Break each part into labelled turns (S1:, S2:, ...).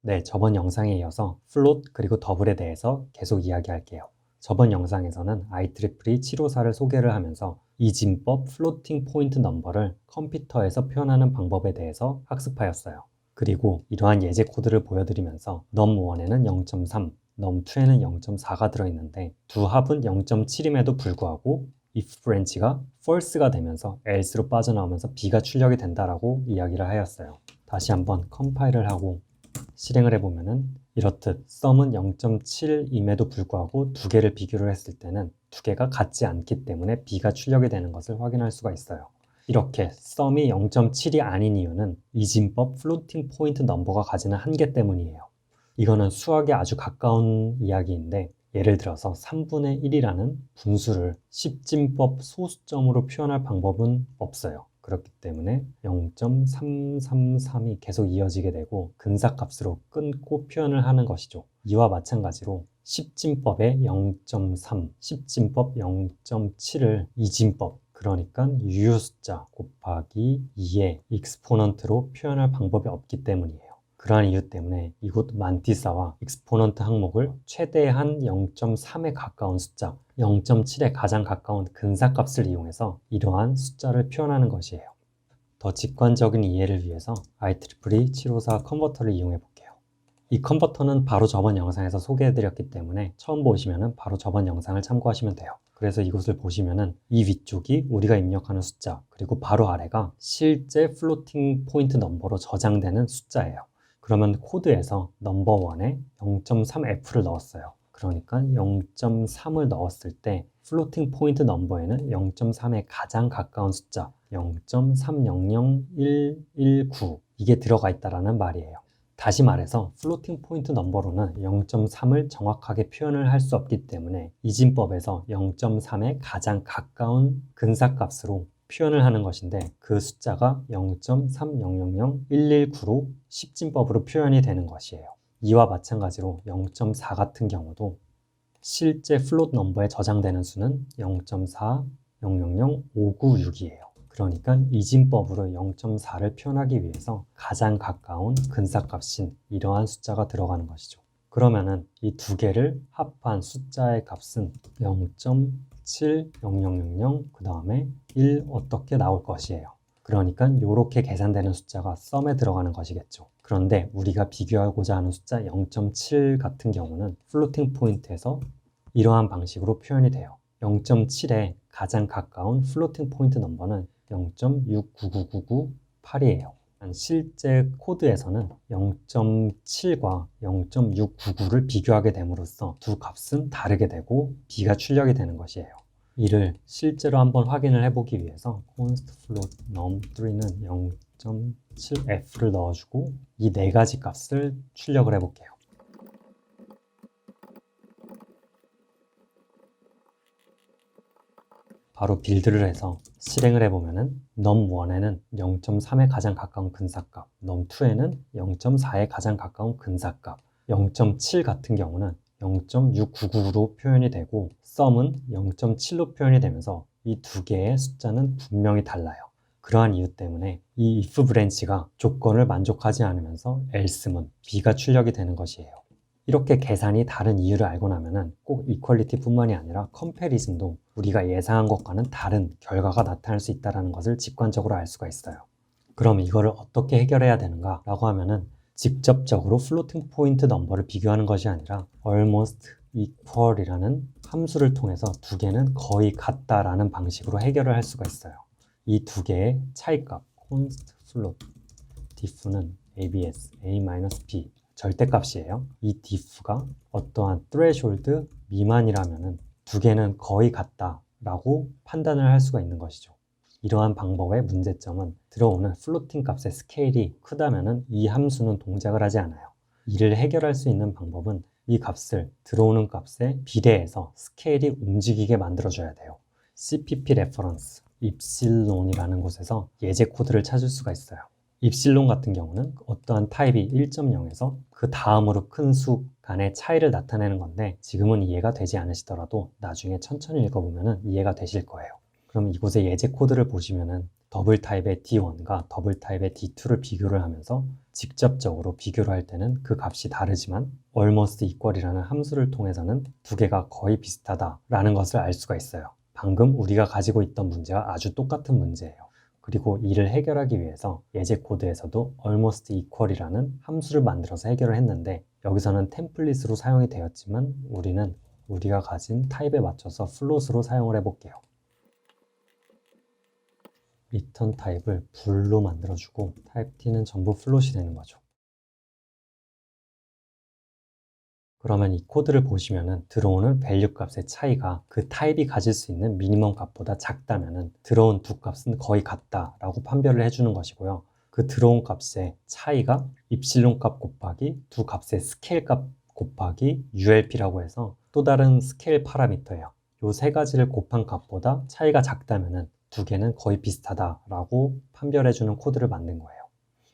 S1: 네, 저번 영상에 이어서 플롯 그리고 더블에 대해서 계속 이야기할게요. 저번 영상에서는 IEEE 754를 소개를 하면서 이 진법 플로팅 포인트 넘버를 컴퓨터에서 표현하는 방법에 대해서 학습하였어요. 그리고 이러한 예제 코드를 보여드리면서 num1에는 0.3, num2에는 0.4가 들어있는데 두 합은 0.7임에도 불구하고 if branch가 false가 되면서 else로 빠져나오면서 b가 출력이 된다라고 이야기를 하였어요. 다시 한번 컴파일을 하고 실행을 해보면은 이렇듯 썸은 0.7임에도 불구하고 두 개를 비교를 했을 때는 두 개가 같지 않기 때문에 b가 출력이 되는 것을 확인할 수가 있어요. 이렇게 썸이 0.7이 아닌 이유는 이진법 플로팅 포인트 넘버가 가지는 한계 때문이에요. 이거는 수학에 아주 가까운 이야기인데 예를 들어서 3분의 1이라는 분수를 10진법 소수점으로 표현할 방법은 없어요. 그렇기 때문에 0.333이 계속 이어지게 되고 근사값으로 끊고 표현을 하는 것이죠. 이와 마찬가지로 10진법의 0.3, 10진법 0.7을 이진법 그러니까 유효 숫자 곱하기 2의 익스포넌트로 표현할 방법이 없기 때문이에요. 그러한 이유 때문에 이곳 만티사와 익스포넌트 항목을 최대한 0.3에 가까운 숫자, 0.7에 가장 가까운 근사값을 이용해서 이러한 숫자를 표현하는 것이에요. 더 직관적인 이해를 위해서 IEEE 754 컨버터를 이용해 볼게요. 이 컨버터는 바로 저번 영상에서 소개해 드렸기 때문에 처음 보시면 바로 저번 영상을 참고하시면 돼요. 그래서 이곳을 보시면은 이 위쪽이 우리가 입력하는 숫자 그리고 바로 아래가 실제 플로팅 포인트 넘버로 저장되는 숫자예요. 그러면 코드에서 넘버1에 0.3f를 넣었어요. 그러니까 0.3을 넣었을 때 플로팅 포인트 넘버에는 0.3에 가장 가까운 숫자 0.300119 이게 들어가 있다라는 말이에요. 다시 말해서 플로팅 포인트 넘버로는 0.3을 정확하게 표현을 할 수 없기 때문에 이진법에서 0.3에 가장 가까운 근사값으로 표현을 하는 것인데 그 숫자가 0.3000119로 10진법으로 표현이 되는 것이에요. 이와 마찬가지로 0.4 같은 경우도 실제 플롯 넘버에 저장되는 수는 0.4000596이에요. 그러니까 이진법으로 0.4를 표현하기 위해서 가장 가까운 근사값인 이러한 숫자가 들어가는 것이죠. 그러면은 이 두 개를 합한 숫자의 값은 0.70000 그 다음에 1 어떻게 나올 것이에요. 그러니까 이렇게 계산되는 숫자가 썸에 들어가는 것이겠죠. 그런데 우리가 비교하고자 하는 숫자 0.7 같은 경우는 플로팅 포인트에서 이러한 방식으로 표현이 돼요. 0.7에 가장 가까운 플로팅 포인트 넘버는 0.699998이에요. 실제 코드에서는 0.7과 0.699를 비교하게 됨으로써 두 값은 다르게 되고 b가 출력이 되는 것이에요. 이를 실제로 한번 확인을 해보기 위해서 const float num3는 0.7f를 넣어주고 이 네 가지 값을 출력을 해볼게요. 바로 빌드를 해서 실행을 해보면은 num1에는 0.3에 가장 가까운 근사값, num2에는 0.4에 가장 가까운 근사값, 0.7 같은 경우는 0.699로 표현이 되고 sum은 0.7로 표현이 되면서 이 두 개의 숫자는 분명히 달라요. 그러한 이유 때문에 이 if 브랜치가 조건을 만족하지 않으면서 else문 b가 출력이 되는 것이에요. 이렇게 계산이 다른 이유를 알고 나면은 꼭 이퀄리티 뿐만이 아니라 컴패리즌도 우리가 예상한 것과는 다른 결과가 나타날 수 있다는 것을 직관적으로 알 수가 있어요. 그럼 이거를 어떻게 해결해야 되는가 라고 하면은 직접적으로 플로팅 포인트 넘버를 비교하는 것이 아니라 almost equal이라는 함수를 통해서 두 개는 거의 같다라는 방식으로 해결을 할 수가 있어요. 이 두 개의 차이값 const float diff는 abs a-b 절대값이에요. 이 diff가 어떠한 threshold 미만이라면 두 개는 거의 같다라고 판단을 할 수가 있는 것이죠. 이러한 방법의 문제점은 들어오는 플로팅 값의 스케일이 크다면 이 함수는 동작을 하지 않아요. 이를 해결할 수 있는 방법은 이 값을 들어오는 값에 비례해서 스케일이 움직이게 만들어줘야 돼요. CPP 레퍼런스, 입실론이라는 곳에서 예제 코드를 찾을 수가 있어요. 입실론 같은 경우는 어떠한 타입이 1.0에서 그 다음으로 큰 수 간의 차이를 나타내는 건데 지금은 이해가 되지 않으시더라도 나중에 천천히 읽어보면 이해가 되실 거예요. 그럼 이곳의 예제 코드를 보시면은 더블 타입의 D1과 더블 타입의 D2를 비교를 하면서 직접적으로 비교를 할 때는 그 값이 다르지만 almost equal이라는 함수를 통해서는 두 개가 거의 비슷하다라는 것을 알 수가 있어요. 방금 우리가 가지고 있던 문제와 아주 똑같은 문제예요. 그리고 이를 해결하기 위해서 예제 코드에서도 almost equal이라는 함수를 만들어서 해결을 했는데 여기서는 템플릿으로 사용이 되었지만 우리는 우리가 가진 타입에 맞춰서 플롯으로 사용을 해볼게요. 리턴 타입을 불로 만들어주고 타입 t는 전부 플롯이 되는 거죠. 그러면 이 코드를 보시면은 들어오는 밸류 값의 차이가 그 타입이 가질 수 있는 미니멈 값보다 작다면은 들어온 두 값은 거의 같다라고 판별을 해주는 것이고요. 그 들어온 값의 차이가 입실론 값 곱하기 두 값의 스케일 값 곱하기 ULP라고 해서 또 다른 스케일 파라미터예요. 요 세 가지를 곱한 값보다 차이가 작다면은 두 개는 거의 비슷하다라고 판별해주는 코드를 만든 거예요.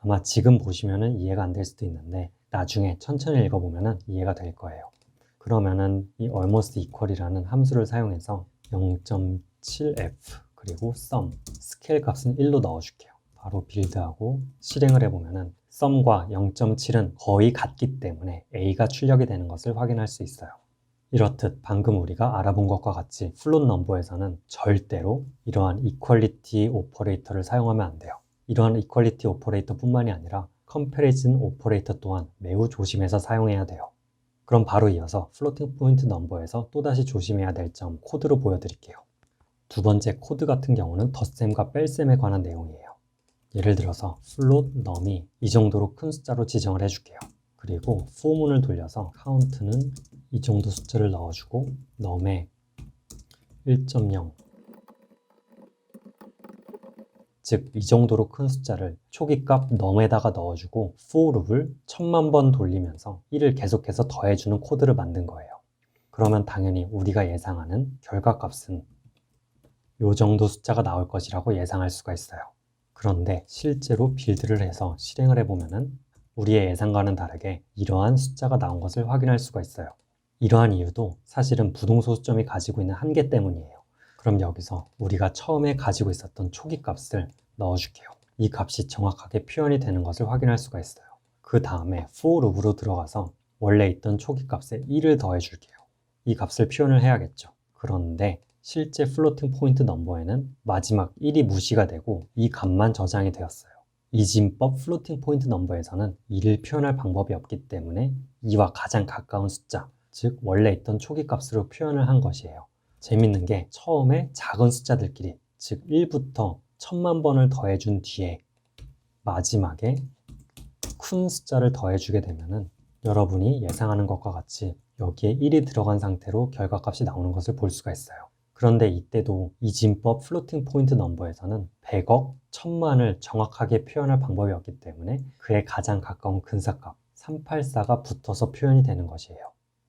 S1: 아마 지금 보시면은 이해가 안 될 수도 있는데 나중에 천천히 읽어보면은 이해가 될 거예요. 그러면은 이 almost equal이라는 함수를 사용해서 0.7f 그리고 sum 스케일 값은 1로 넣어줄게요. 바로 빌드하고 실행을 해보면은 sum과 0.7은 거의 같기 때문에 a가 출력이 되는 것을 확인할 수 있어요. 이렇듯 방금 우리가 알아본 것과 같이 플롯 넘버에서는 절대로 이러한 이퀄리티 오퍼레이터를 사용하면 안 돼요. 이러한 이퀄리티 오퍼레이터 뿐만이 아니라 컴패리즌 오퍼레이터 또한 매우 조심해서 사용해야 돼요. 그럼 바로 이어서 플로팅 포인트 넘버에서 또다시 조심해야 될 점 코드로 보여드릴게요. 두 번째 코드 같은 경우는 덧셈과 뺄셈에 관한 내용이에요. 예를 들어서 float num이 이 정도로 큰 숫자로 지정을 해줄게요. 그리고 포문을 돌려서 count는 이 정도 숫자를 넣어주고 num에 1.0 즉 이 정도로 큰 숫자를 초기값 num에다가 넣어주고 for loop을 천만 번 돌리면서 1을 계속해서 더해주는 코드를 만든 거예요. 그러면 당연히 우리가 예상하는 결과값은 이 정도 숫자가 나올 것이라고 예상할 수가 있어요. 그런데 실제로 빌드를 해서 실행을 해보면은 우리의 예상과는 다르게 이러한 숫자가 나온 것을 확인할 수가 있어요. 이러한 이유도 사실은 부동소수점이 가지고 있는 한계 때문이에요. 그럼 여기서 우리가 처음에 가지고 있었던 초기 값을 넣어줄게요. 이 값이 정확하게 표현이 되는 것을 확인할 수가 있어요. 그 다음에 for loop으로 들어가서 원래 있던 초기 값에 1을 더해줄게요. 이 값을 표현을 해야겠죠. 그런데 실제 플로팅 포인트 넘버에는 마지막 1이 무시가 되고 이 값만 저장이 되었어요. 이진법 플로팅 포인트 넘버에서는 2를 표현할 방법이 없기 때문에 2와 가장 가까운 숫자, 즉 원래 있던 초기 값으로 표현을 한 것이에요. 재밌는 게 처음에 작은 숫자들끼리 즉 1부터 천만 번을 더해준 뒤에 마지막에 큰 숫자를 더해주게 되면은 여러분이 예상하는 것과 같이 여기에 1이 들어간 상태로 결과값이 나오는 것을 볼 수가 있어요. 그런데 이때도 이 진법 플로팅 포인트 넘버에서는 100억, 1000만을 정확하게 표현할 방법이 없기 때문에 그에 가장 가까운 근사값 384가 붙어서 표현이 되는 것이에요.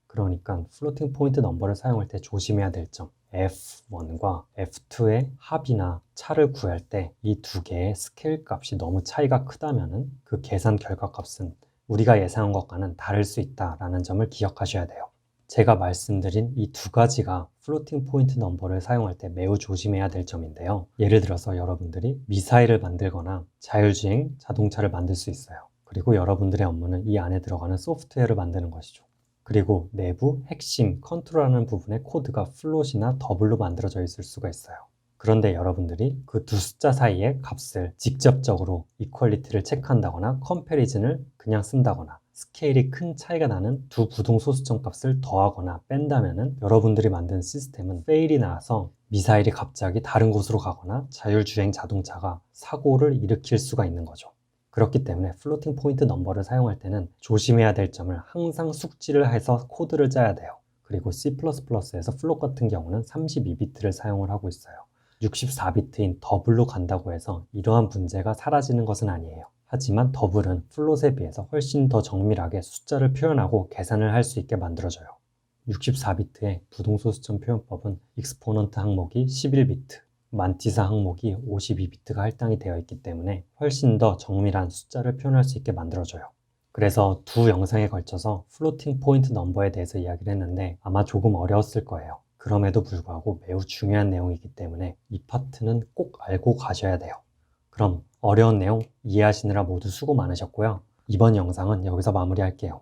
S1: 그러니까 플로팅 포인트 넘버를 사용할 때 조심해야 될 점. F1과 F2의 합이나 차를 구할 때 이 두 개의 스케일 값이 너무 차이가 크다면 그 계산 결과 값은 우리가 예상한 것과는 다를 수 있다라는 점을 기억하셔야 돼요. 제가 말씀드린 이 두 가지가 플로팅 포인트 넘버를 사용할 때 매우 조심해야 될 점인데요. 예를 들어서 여러분들이 미사일을 만들거나 자율주행 자동차를 만들 수 있어요. 그리고 여러분들의 업무는 이 안에 들어가는 소프트웨어를 만드는 것이죠. 그리고 내부 핵심 컨트롤하는 부분의 코드가 플롯이나 더블로 만들어져 있을 수가 있어요. 그런데 여러분들이 그 두 숫자 사이의 값을 직접적으로 이퀄리티를 체크한다거나 컴패리즌을 그냥 쓴다거나 스케일이 큰 차이가 나는 두 부동 소수점 값을 더하거나 뺀다면은 여러분들이 만든 시스템은 페일이 나서 미사일이 갑자기 다른 곳으로 가거나 자율주행 자동차가 사고를 일으킬 수가 있는 거죠. 그렇기 때문에 플로팅 포인트 넘버를 사용할 때는 조심해야 될 점을 항상 숙지를 해서 코드를 짜야 돼요. 그리고 C++에서 플롯 같은 경우는 32비트를 사용을 하고 있어요. 64비트인 더블로 간다고 해서 이러한 문제가 사라지는 것은 아니에요. 하지만 더블은 플롯에 비해서 훨씬 더 정밀하게 숫자를 표현하고 계산을 할 수 있게 만들어져요. 64비트의 부동소수점 표현법은 익스포넌트 항목이 11비트, 만티사 항목이 52비트가 할당이 되어 있기 때문에 훨씬 더 정밀한 숫자를 표현할 수 있게 만들어져요. 그래서 두 영상에 걸쳐서 플로팅 포인트 넘버에 대해서 이야기를 했는데 아마 조금 어려웠을 거예요. 그럼에도 불구하고 매우 중요한 내용이기 때문에 이 파트는 꼭 알고 가셔야 돼요. 그럼 어려운 내용 이해하시느라 모두 수고 많으셨고요. 이번 영상은 여기서 마무리할게요.